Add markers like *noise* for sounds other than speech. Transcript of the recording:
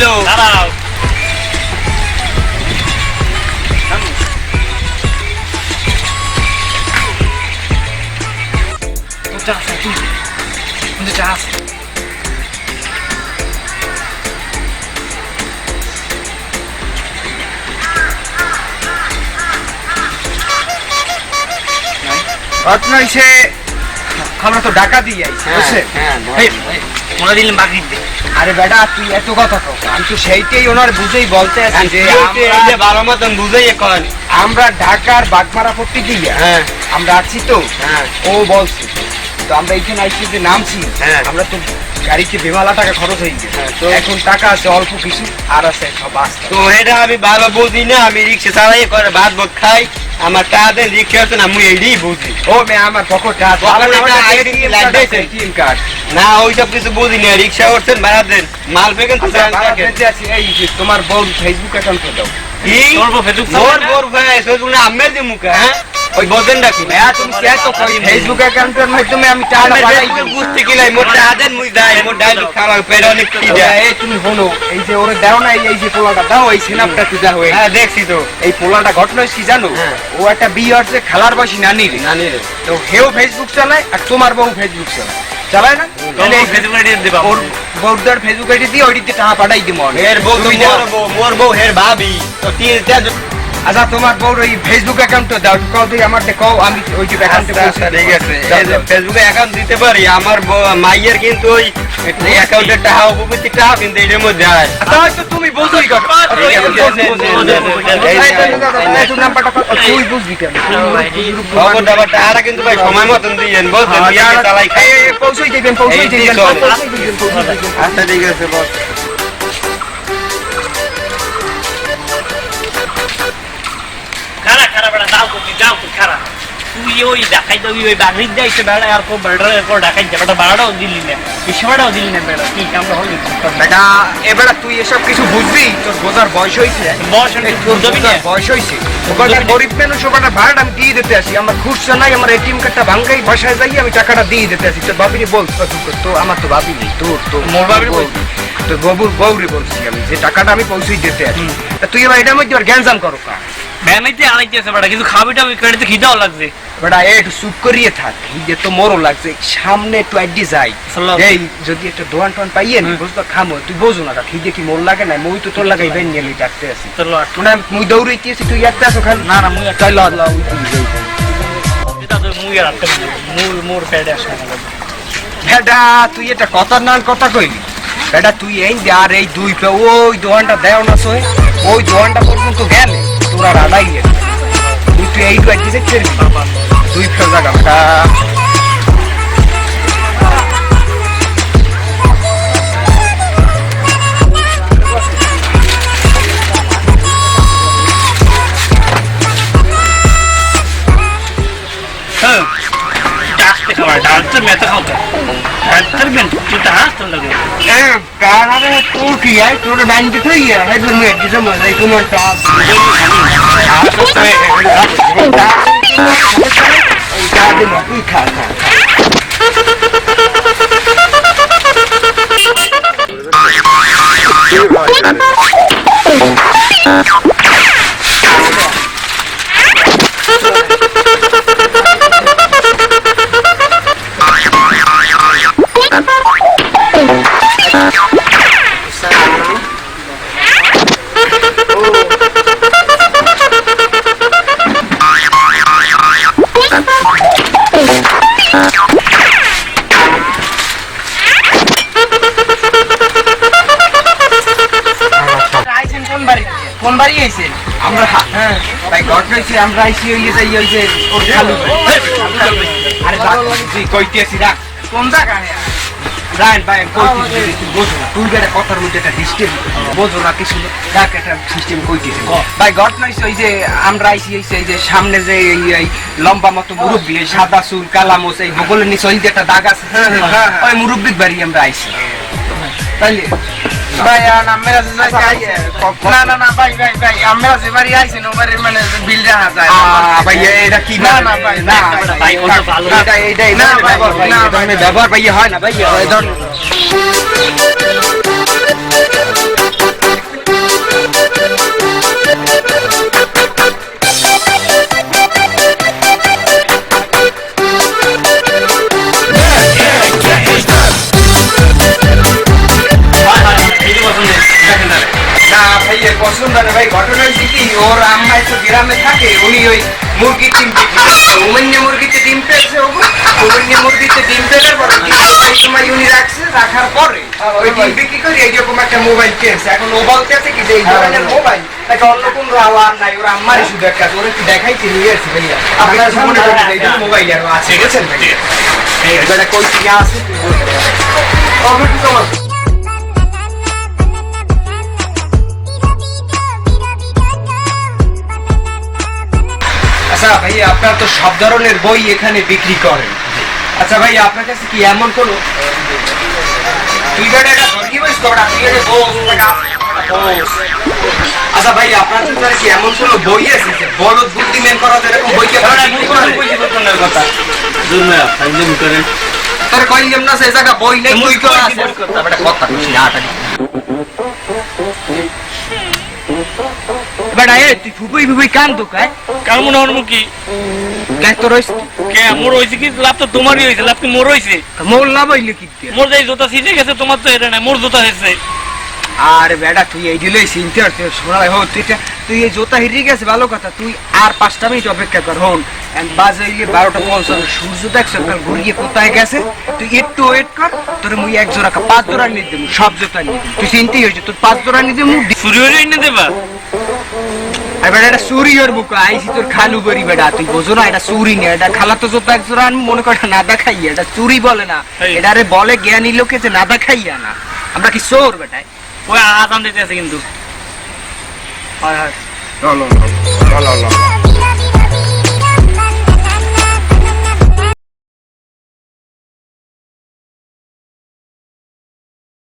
আইলো দাঁড়াও। ঘটনা হইছে আমরা তো ডাকা দিয়ে আইছি বুঝছে? হ্যাঁ বাকি দে। আরে বেটা তুই এত কথা কও। আমি তো সেইটাই ওনার বুঝেই বলতে আছি যে আমরা- ভালো মতন বুঝাই আমরা ঢাকার বাগমারা পট্টি গিয়া হ্যাঁ। আমরা আছি তো। হ্যাঁ। ও বলছে। তো আমরা এইখানে আইছি যে নামছি। হ্যাঁ। আমরা তো গাড়িতে বেমালা টাকা খরচ হয়ে গেছে। হ্যাঁ, তো? এখন টাকা আছে অল্প কিছু। আর আছে সব আসতে তো এটা আমি ভালো বুঝি না আমি রিক্সা চালাই করে ভাত ভাত খাই। আমার টাকা দেন রিক্সা আছে না আমি এইটাই বুঝি। ও মে আমার পকেট কার্ড না ওই ওইসব কিছু বুঝি না রিক্সা করছেন ভাড়া দেন। মাল পেকেন তো আচ্ছা, তোমার বল ফেসবুক অ্যাকাউন্ট দাও। কি? তোর ফেসবুক না? আমের যে মুখে হ্যাঁ? ওই বোঝেন নাকি? হ্যাঁ তুমি কে তো ফেসবুক অ্যাকাউন্টের মাধ্যমে আমি টাকা পাঠাই বুঝতে কি লাই মোর টাকা দেন মুই যাই মোর অনেক কি যায়। এই তুমি হলো এই যে ওরে দাও না এই- এই যে পোলাটা দাও এই সিনাপটা তুই হ্যাঁ দেখছি তো। এই পোলাটা ঘটনা কি জানো? হ্যাঁ। ও একটা খেলার নানি রে। জানি রে। তো হেও ফেসবুক চালায় আর তোমার বউ ফেসবুক চালায়। চালায় না? তাহলে উপর ফেসবুক আইডি দিবা। ওর বউদার ফেসবুক আইডি দিয়ে টাকা পাঠাই দিব হের বউ তো তুমি মোর বউ মোর বউ হের ভাবি। তো তিন আচ্ছা তোমার বউর ওই ফেসবুক অ্যাকাউন্টে দাও কও তুই আমার কও আমি ওই যে অ্যাকাউন্টে আচ্ছা, ঠিক আছে। এই যে ফেসবুকে অ্যাকাউন্ট দিতে পারি আমার মাইয়ের কিন্তু ওই অ্যাকাউন্টের টাকা উপস্থিত টাকা কিন্তু এটার মধ্যে যায় তাহলে তো তুমি বুঝোই দাদা, দাদা, তুই নাম্বারটা কত? তুই বুঝবি কেন খবর দাবার টাকাটা কিন্তু ভাই সময় মতন দিয়েন বলছেন বিয়াকে চালাই খাই। পৌঁছই দিবেন, পৌঁছই দিবেন। আচ্ছা ঠিক আছে বস তুই ওই ডাকাই তো ওই বাগরির যাইছে বেড়া আর কো বেড়া কো ডাকাই যাবে বাড়াটাও দিলি না। বিষয়টাও দিলি না বেড়া কি কামড়া হলি? বেটা এবারে তুই এসব কিছু বুঝবি? তোর বোঝার বয়স তোর গরিব মানুষ ভাড়াটা আমি দিয়ে দিতে আসি। আমার খুচরা নাই আমার এটিএম কার্ডটা ভাঙ্গাই বাসায় যাই আমি টাকাটা দিয়ে দিতে আসি। তোর বাবিনি বল তো আমার তো বাবি নেই তোর তো মোর বল। তোর ববুর বউরে বলছি আমি যে টাকাটা আমি পৌঁছেই দিতে আসি। তুই এবার এটার মধ্যে আর গ্যাঞ্জাম করো কা। আনাইতেছে কিন্তু খাবিটা ক্রেডিটে খিদাও লাগছে। বেটা এ একটু চুপ করিয়ে থাক তো মোরও লাগছে। সামনে একটু আইডি যাই। এই যদি একটা দোয়ান টোয়ান পাইয়ে নি বুঝতো খামো তুই বোঝো না খিদে কি মোর লাগে না মুই তো তোর লাগাই বেন নিয়ে ডাকতে তোর মুই দৌড়াইতে আসি তুই একটা আসো খান না না মুই একটা ল ল মুই আর মোর আসে বেটা তুই এটা কথা না কথা কইলি? বেটা তুই এই যে আর এই দুই পে ওই দোয়ানটা দেও না সই ওই দোয়ানটা পর্যন্ত গেলে। তোরা রাডাই গেলে তুই তুই এই দু একদিকে ছেড়বি দুই ফে জায়গা বেটা হ্যাঁ আসতে খাবার ডাক্তার মেতে খাওয়া ডাক্তার বেন তুই তো হাসতে লাগে এ কারারে তোর কি আই তোর ডাইনতে থই আ হেড মে একদিকে মজাই তোমার টা খা খা *laughs* কোন বাড়ি আইছেন আমরা হ্যাঁ। ভাই ঘটনা হইছে আমরা আইছি ওই যে যাই ওই যে ওর খালু। আরে কইতে আসি রাখ। কোন রাইন ভাই আমি কইতেছি বোঝো না। তুই একটা কথার মধ্যে একটা সিস্টেম বোঝো না কিছু রাখ একটা সিস্টেম কইতেছি ভাই ঘটনা হইছে ওই যে আমরা আইছি হইছে এই যে সামনে যে এই লম্বা মতো মুরব্বি এই সাদা চুল কালা মোচ এই বগলের নিচে ওই যে একটা দাগ আছে ওই মুরব্বিক বাড়ি আমরা আইছি। তাইলে ভাই না যে জায়গায় না না না ভাই ভাই ভাই আমরা যে বাড়ি আইছেন ও বাড়ি মানে বিল দেখা যায় ভাই এটা কি না, না, ভাই, না ভাই, ও তো ভালো। এটা এটা না, ভাই, ভাই না, ধরনের ব্যবহার ভাই হয় না ভাই এই ধরনের ওই মুরগির ডিম বিক্রি মুরগিতে ডিম পেয়েছে ওগো। মুরগিতে ডিম পেলে পরে সময় উনি রাখছে রাখার পরে ওই ডিম বিক্রি করে এইরকম একটা মোবাইল কিনছে। এখন ও বলতেছে কি যে এই ধরনের মোবাইল নাকি অন্য কোনো আওয়ার নাই ওরা আমারই শুধু একটা ওরা একটু দেখাইতে নিয়ে ভাইয়া। আপনারা মনে জন্য মোবাইল আরও আছে? বুঝছেন ভাইয়া? কই থেকে তোমার আচ্ছা ভাই আপনার তো সব ধরনের বই এখানে বিক্রি করেন। আচ্ছা ভাই আপনার কাছে কি এমন কোনো বস। আচ্ছা ভাই আপনার কাছে কি এমন কোনো বই আছে বলদ বুদ্ধি মেন করা যায় এরকম বই কি কথা দূর না ফাইজলামি তোর কইলাম না সেই জায়গা বই নেই বই করা কথা বলছি না আটারি বেটা এ তুই ফুপুই ফুপুই কান তো কায় কার মনে হল কি গায় তোর হইছে? কে মোর হয়েছে কি? লাভ তো তোমারই লাভ কি মোর হয়েছে মোর লাভ হইলে কি মোর যে জুতা সিজে গেছে তোমার তো এটা না মোর জুতা হয়েছে আর বেটা তুই এই দিলেই চিনতে পারছিস শোনা হো তুই তুই এই জোতা হিরিয়ে গেছে ভালো কথা তুই আর পাঁচটা মিনিট অপেক্ষা কর হন। বাজে হইলে বারোটা পঞ্চান্ন সূর্য দেখ সকাল ঘুরিয়ে কোথায় গেছে? তুই একটু ওয়েট কর তোর মুই এক জোড়া পাঁচ জোড়া নিয়ে দেবো সব জোতা নিয়ে তুই চিনতেই হয়েছে তোর পাঁচ জোড়া নিয়ে দেবো হয়ে দেবা? এটা চুরি ওর বুক আইসি তোর খালু বরি বেটা তুই বোঝো না এটা চুরি না এটা খালা তো জোতা এক আমি মনে করে নাদা খাইয়া এটা চুরি বলে না। এটা আরে বলে জ্ঞানী লোকে যে নাদা খাইয়া না। আমরা কি চোর বেটায় ওই আজান দিতে আছে কিন্তু। হয় হয়। চলো চলো